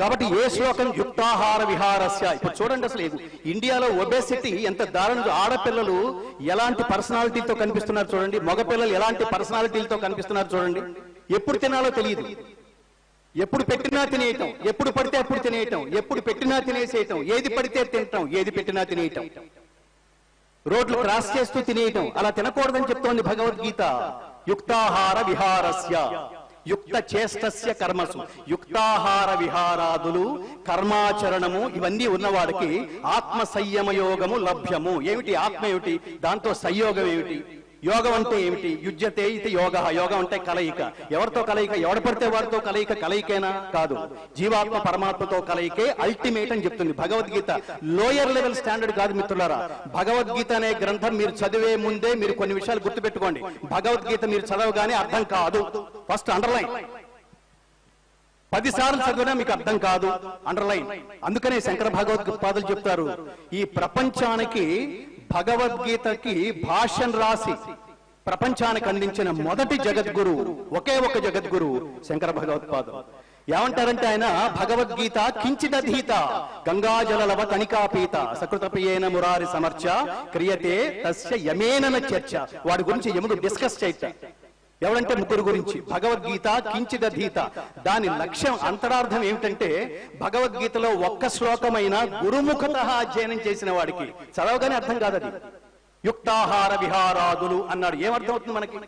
కాబట్టి ఏ శ్లోకం యుక్తాహార విహారస్య? ఇప్పుడు చూడండి అసలు ఇది. ఇండియాలో ఒబేసిటీ ఎంత దారుణంగా ఆడపిల్లలు ఎలాంటి పర్సనాలిటీతో కనిపిస్తున్నారు చూడండి. మగపిల్లలు ఎలాంటి పర్సనాలిటీలతో కనిపిస్తున్నారు చూడండి. ఎప్పుడు తినాలో తెలియదు. ఎప్పుడు పెట్టినా తినేయటం. ఎప్పుడు పడితే అప్పుడు తినేయటం. ఎప్పుడు పెట్టినా తినేసేయటం. ఏది పడితే తినటం ఏది పెట్టినా తినేయటం. రోడ్లు క్రాస్ చేస్తూ తినేయటం. అలా తినకూడదని చెప్తోంది భగవద్గీత. యుక్తాహార విహారస్య. యుక్త చేష్టస్య కర్మసు. యుక్తాహార విహారాదులు కర్మాచరణము ఇవన్నీ ఉన్నవాడికి ఆత్మ సంయమ యోగము లభ్యము. ఏమిటి ఆత్మ ఏమిటి? దాంతో సంయోగం ఏమిటి? యోగం అంటే ఏమిటి? యుజ్యతే ఇది యోగ. యోగం అంటే కలయిక. ఎవరితో కలయిక? ఎవడు పడితే వారితో కలయిక కలయికేనా? కాదు. జీవాత్మ పరమాత్మతో కలయికే అల్టిమేట్ అని చెప్తుంది భగవద్గీత. లోయర్ లెవెల్ స్టాండర్డ్ కాదు మిత్రులారా. భగవద్గీత అనే గ్రంథం మీరు చదివే ముందే మీరు కొన్ని విషయాలు గుర్తుపెట్టుకోండి. భగవద్గీత మీరు చదవగానే అర్థం కాదు. ఫస్ట్ అండర్లైన్ పదిసార్లు చదివినా మీకు అర్థం కాదు. అండర్లైన్ అందుకనే శంకర భగవద్పాదులు చెప్తారు. ఈ ప్రపంచానికి భగవద్గీతకి భాష్యం రాసి ప్రపంచానికి అందించిన మొదటి జగద్గురు ఒకే ఒక జగద్గురు శంకర భగవత్పాదు ఏమంటారంటే ఆయన? భగవద్గీత కించిదధీత గంగాజలలవ తనికాపీత సకృతప్రియేన మురారి సమర్చ క్రియతే తస్య యమేనన చర్చ. వాడి గురించి యముడు డిస్కస్ చేయట ఎవరంటే ముగ్గురు గురించి. భగవద్గీత కించిదధీత దాని లక్ష్యం అంతరార్థం ఏమిటంటే భగవద్గీతలో ఒక్క శ్లోకమైన గురుముఖత అధ్యయనం చేసిన వాడికి. చదవగానే అర్థం కాదు అది యుక్తాహార విహారాదులు అన్నాడు. ఏమర్థం అవుతుంది మనకి?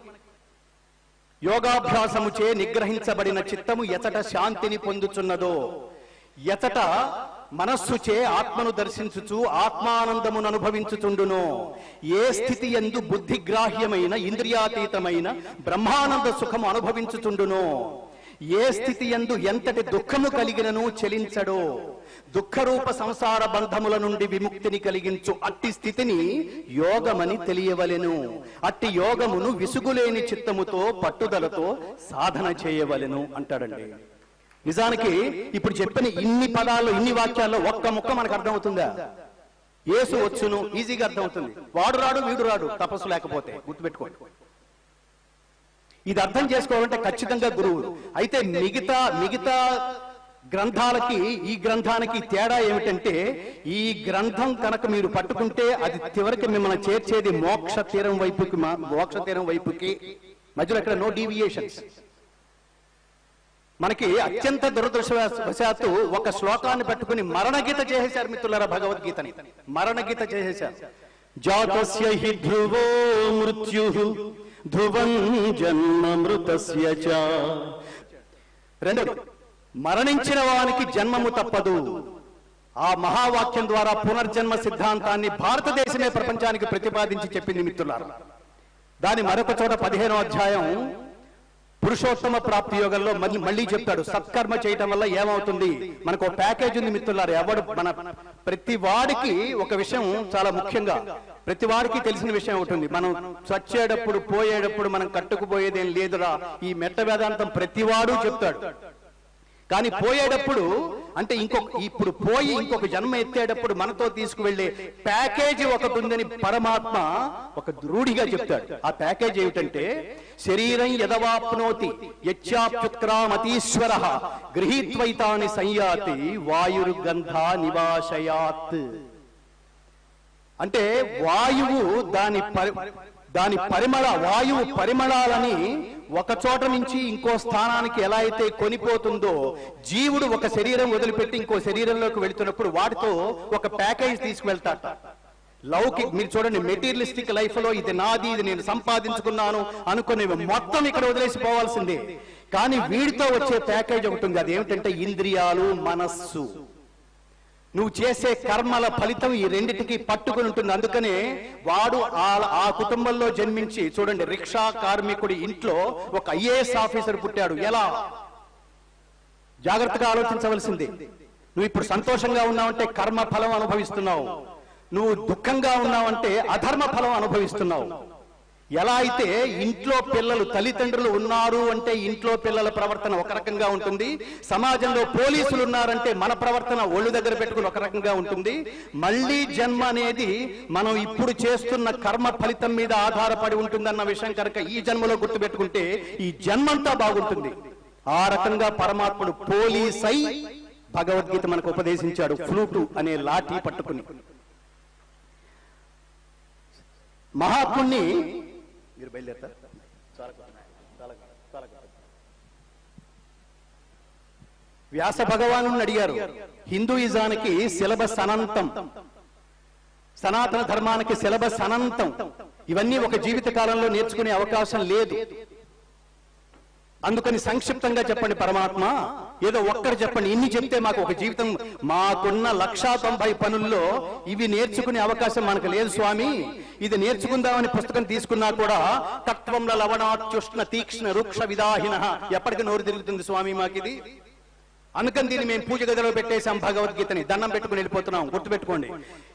యోగాభ్యాసముచే నిగ్రహించబడిన చిత్తము ఎచట శాంతిని పొందుచున్నదో. ఎచట మనస్సుచే ఆత్మను దర్శించుచు ఆత్మానందమును అనుభవించుచుండును. ఏ స్థితి ఎందు బుద్ధిగ్రాహ్యమైన ఇంద్రియాతీతమైన బ్రహ్మానంద సుఖము అనుభవించుచుండును. ఏ స్థితి ఎందు ఎంతటి దుఃఖము కలిగినను చెలించడో దుఃఖరూప సంసార బంధముల నుండి విముక్తిని కలిగించు అట్టి స్థితిని యోగమని తెలియవలెను. అట్టి యోగమును విసుగులేని చిత్తముతో పట్టుదలతో సాధన చేయవలెను అంటాడండి. నిజానికి ఇప్పుడు చెప్పిన ఇన్ని పదాల్లో ఇన్ని వాక్యాల్లో ఒక్క ముక్క మనకు అర్థమవుతుందా? ఏసు వచ్చును ఈజీగా అర్థమవుతుంది. వాడు రాడు వీడు రాడు తపస్సు లేకపోతే గుర్తుపెట్టుకోండి. ఇది అర్థం చేసుకోవాలంటే ఖచ్చితంగా గురువు. అయితే మిగతా మిగతా గ్రంథాలకి ఈ గ్రంథానికి తేడా ఏమిటంటే ఈ గ్రంథం కనుక మీరు పట్టుకుంటే అది చివరికి మిమ్మల్ని చేర్చేది మోక్ష తీరం వైపుకి మా- మోక్ష తీరం వైపుకి. మధ్యలో ఇక్కడ నో డీవియేషన్స్ మనకి అత్యంత దురదృష్టవశాత్తు ఒక శ్లోకాన్ని పట్టుకుని మరణగీత చేసేశారు మిత్రులరా భగవద్గీతని. మరణగీత చేసేశారు. జాతస్య హి ధ్రువో మృత్యు ధ్రువం జన్మ మృతస్య చ. మరణించిన వానికి జన్మము తప్పదు. ఆ మహావాక్యం ద్వారా పునర్జన్మ సిద్ధాంతాన్ని భారతదేశమే ప్రపంచానికి ప్రతిపాదించి చెప్పింది మిత్రులారా. దాని మరొక చోట పదిహేనో అధ్యాయం పురుషోత్తమ ప్రాప్తి యోగంలో మళ్ళీ మళ్ళీ చెప్తాడు సత్కర్మ చేయటం వల్ల ఏమవుతుంది? మనకు ఒక ప్యాకేజ్ ఉంది మిత్రులారు ఎవడు మన ప్రతి వాడికి ఒక విషయం చాలా ముఖ్యంగా. ప్రతి వాడికి తెలిసిన విషయం ఉంటుంది మనం చచ్చేటప్పుడు పోయేటప్పుడు మనం కట్టుకుపోయేదేం లేదురా. ఈ మెట్ట వేదాంతం ప్రతివాడు చెప్తాడు. కానీ పోయేటప్పుడు అంటే ఇంకొక ఇప్పుడు పోయి ఇంకొక జన్మ ఎత్తేటప్పుడు మనతో తీసుకువెళ్ళే ప్యాకేజీ ఒకటి ఉందని పరమాత్మ ఒక రూఢిగా చెప్తాడు. ఆ ప్యాకేజ్ ఏమిటంటే శరీరం యదవాప్నోతి యచ్చాప్యుత్క్రామతీశ్వర గృహీత్వైతాని సంయాతి వాయుర్గంధ నివాశయాత్. అంటే వాయువు దాని పరి దాని పరిమళ వాయువు పరిమళాలని ఒక చోట నుంచి ఇంకో స్థానానికి ఎలా అయితే కొనిపోతుందో జీవుడు ఒక శరీరం వదిలిపెట్టి ఇంకో శరీరంలోకి వెళుతున్నప్పుడు వాటితో ఒక ప్యాకేజ్ తీసుకువెళ్తాట. లౌకిక్ మీరు చూడండి మెటీరియలిస్టిక్ లైఫ్లో ఇది నాది ఇది నేను సంపాదించుకున్నాను అనుకునేవి మొత్తం ఇక్కడ వదిలేసి పోవాల్సిందే. కానీ వీడితో వచ్చే ప్యాకేజ్ ఒకటి ఉంది అది ఏమిటంటే ఇంద్రియాలు మనస్సు. నువ్వు చేసే కర్మల ఫలితం ఈ రెండిటికి పట్టుకుని ఉంటుంది. అందుకనే వాడు ఆ ఆ కుటుంబంలో జన్మించి చూడండి రిక్షా కార్మికుడి ఇంట్లో ఒక ఐఏఎస్ ఆఫీసర్ పుట్టాడు. ఎలా? జాగ్రత్తగా ఆలోచించవలసింది. నువ్వు ఇప్పుడు సంతోషంగా ఉన్నావంటే కర్మ ఫలం అనుభవిస్తున్నావు. నువ్వు దుఃఖంగా ఉన్నావంటే అధర్మ ఫలం అనుభవిస్తున్నావు. ఎలా అయితే ఇంట్లో పిల్లలు తల్లిదండ్రులు ఉన్నారు అంటే ఇంట్లో పిల్లల ప్రవర్తన ఒక రకంగా ఉంటుంది. సమాజంలో పోలీసులు ఉన్నారంటే మన ప్రవర్తన ఒళ్ళు దగ్గర పెట్టుకుని ఒక రకంగా ఉంటుంది. మళ్ళీ జన్మ అనేది మనం ఇప్పుడు చేస్తున్న కర్మ ఫలితం మీద ఆధారపడి ఉంటుందన్న విషయం కనుక ఈ జన్మలో గుర్తుపెట్టుకుంటే ఈ జన్మంతా బాగుంటుంది. ఆ రకంగా పరమాత్ముడు పోలీసై భగవద్గీత మనకు ఉపదేశించాడు. ఫ్లూటు అనే లాఠీ పట్టుకుని. మహాత్ముణ్ణి బయలుదేరతారు వ్యాస భగవాను అడిగారు హిందూయిజానికి సిలబస్ అనంతం. సనాతన ధర్మానికి సిలబస్ అనంతం. ఇవన్నీ ఒక జీవిత కాలంలో నేర్చుకునే అవకాశం లేదు. అందుకని సంక్షిప్తంగా చెప్పండి పరమాత్మ. ఏదో ఒక్కరు చెప్పండి. ఇన్ని చెప్తే మాకు ఒక జీవితం మాకున్న లక్షా తొంభై పనుల్లో ఇవి నేర్చుకునే అవకాశం మనకు లేదు స్వామి. ఇది నేర్చుకుందామని పుస్తకం తీసుకున్నా కూడా తత్వంలో లవణాత్యుష్ణ తీక్ష్ణ రుక్ష విదాహిన. ఎప్పటికి నోరు తిరుగుతుంది స్వామి మాకిది. అందుకని దీన్ని మేము పూజ గదిలో పెట్టేశాం భగవద్గీతని. దండం పెట్టుకుని వెళ్ళిపోతున్నాం. గుర్తుపెట్టుకోండి.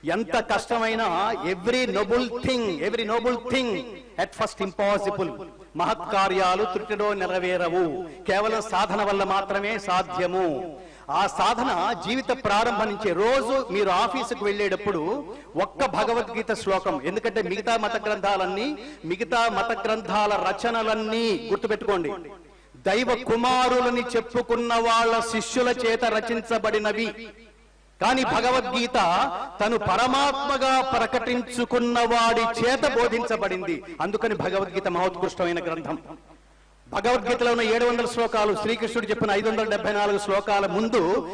ఎంత కష్టమైనా every noble thing every noble thing at first impossible. మహత్కార్యాలు తృటిలో నెరవేరవు. కేవలం సాధన వల్ల మాత్రమే సాధ్యము. ఆ సాధన జీవిత ప్రారంభం నుంచి రోజు మీరు ఆఫీసుకు వెళ్ళేటప్పుడు ఒక్క భగవద్గీత శ్లోకం. ఎందుకంటే మిగతా మత గ్రంథాలన్నీ మిగతా మత గ్రంథాల రచనలన్నీ గుర్తుపెట్టుకోండి. దైవ కుమారులని చెప్పుకున్న వాళ్ళ శిష్యుల చేత రచించబడినవి. కానీ భగవద్గీత తను పరమాత్మగా ప్రకటించుకున్న వాడి చేత బోధించబడింది. అందుకని భగవద్గీత మహోత్కృష్టమైన గ్రంథం. భగవద్గీతలో ఉన్న ఏడు వందల శ్లోకాలు శ్రీకృష్ణుడు చెప్పిన ఐదు వందల డెబ్బై నాలుగు శ్లోకాల ముందు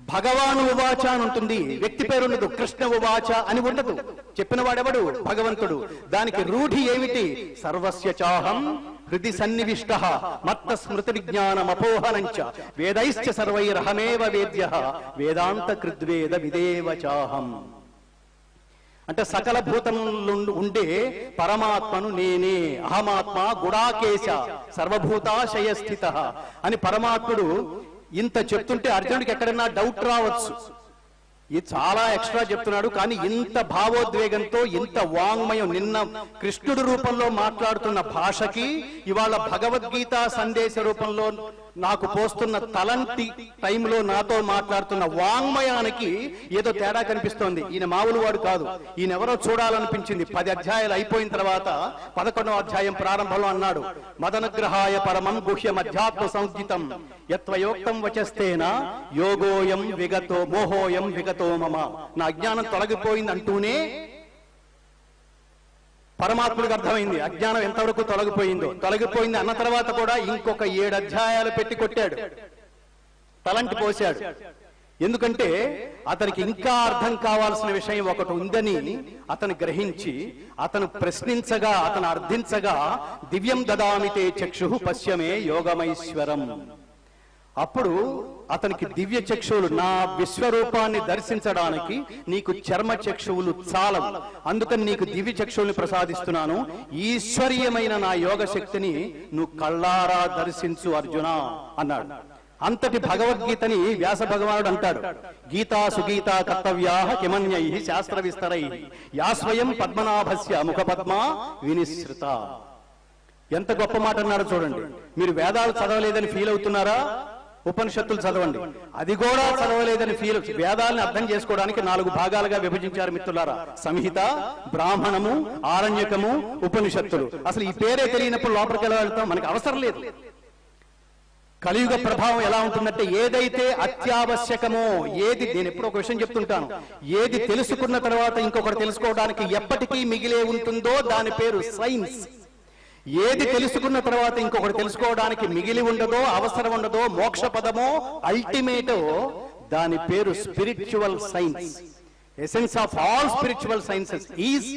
భగవాను ఉవాచ అని ఉంటుంది. వ్యక్తి పేరు ఉండదు. కృష్ణ ఉవాచ అని ఉండదు. చెప్పిన వాడెవడు భగవంతుడు. దానికి రూఢి ఏమిటి? సర్వస్య చాహం హృది సన్నివిష్ట మత్త స్మృతి విజ్ఞానం అపోహనంచ వేదైశ్చ సర్వైరహమేవ వేద్య వేదాంత కృద్వేద విదేవ చాహం అంటే సకల భూతములు ఉండే పరమాత్మను నేనే అహమాత్మ గుడాకేశ సర్వభూతాశయ స్థిత అని పరమాత్ముడు ఇంత చెప్తుంటే అర్జునుడికి ఎక్కడన్నా డౌట్ రావచ్చు. ఇది చాలా ఎక్స్ట్రా చెప్తున్నాడు కానీ ఇంత భావోద్వేగంతో ఇంత వాంగ్మయం నిన్న కృష్ణుడి రూపంలో మాట్లాడుతున్న భాషకి ఇవాళ భగవద్గీత సందేశ రూపంలో నాకు పోస్తున్న తలంటి టైంలో నాతో మాట్లాడుతున్న వాంగ్మయానికి ఏదో తేడా కనిపిస్తోంది. ఈయన మామూలు వాడు కాదు. ఈయన ఎవరో చూడాలనిపించింది. పది అధ్యాయాలు అయిపోయిన తర్వాత పదకొండవ అధ్యాయం ప్రారంభంలో అన్నాడు మదనగ్రహాయ పరమం గుహ్యం అధ్యాత్మ సంస్థితం. యత్వయోక్తం వచస్తేన యోగోయం విగతో మోహోయం విగతో మమ. నా అజ్ఞానం తొలగిపోయింది అంటూనే పరమాత్ముడికి అర్థమైంది. అజ్ఞానం ఎంతవరకు తొలగిపోయిందో. తొలగిపోయింది అన్న తర్వాత కూడా ఇంకొక ఏడు అధ్యాయాలు పెట్టి కొట్టాడు. తలంటి పోశాడు. ఎందుకంటే అతనికి ఇంకా అర్థం కావాల్సిన విషయం ఒకటి ఉందని అతను గ్రహించి అతను ప్రశ్నించగా అతను అర్థించగా దివ్యం దదామితే చక్షు పశ్యమే యోగమైశ్వరం. అప్పుడు అతనికి దివ్య చక్షువులు నా విశ్వరూపాన్ని దర్శించడానికి నీకు చర్మ చక్షువులు చాలవు. అందుకని నీకు దివ్య చక్షువుల్ని ప్రసాదిస్తున్నాను. ఈశ్వరీయమైన నా యోగ శక్తిని నువ్వు కళ్ళారా దర్శించు అర్జున అన్నాడు. అంతటి భగవద్గీతని వ్యాస భగవానుడు అంటాడు. గీతా సుగీత కర్తవ్యా కిమన్యై శాస్త్ర విస్తరై యా స్వయం పద్మనాభస్య ముఖ పద్మ వినిశ్రుత. ఎంత గొప్ప మాట అన్నాడు చూడండి. మీరు వేదాలు చదవలేదని ఫీల్ అవుతున్నారా? ఉపనిషత్తులు చదవండి. అది కూడా చదవలేదని ఫీల్ వేదాలను అర్థం చేసుకోవడానికి నాలుగు భాగాలుగా విభజించారు మిత్రులారా. సంహిత బ్రాహ్మణము ఆరణ్యకము ఉపనిషత్తులు. అసలు ఈ పేరే తెలియనప్పుడు లోపలికి ఎలా వెళ్తాం? మనకి అవసరం లేదు. కలియుగ ప్రభావం ఎలా ఉంటుందంటే ఏదైతే అత్యావశ్యకమో ఏది నేను ఎప్పుడు ఒక విషయం చెప్తుంటాను. ఏది తెలుసుకున్న తర్వాత ఇంకొకటి తెలుసుకోవడానికి ఎప్పటికీ మిగిలే ఉంటుందో దాని పేరు సైన్స్ ఏది తెలుసుకున్న తర్వాత ఇంకొకటి తెలుసుకోవడానికి మిగిలి ఉండదో అవసరం ఉండదో మోక్ష పదమో అల్టిమేటో దాని పేరు spiritual science essence of all spiritual sciences is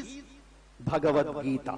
Bhagavad Gita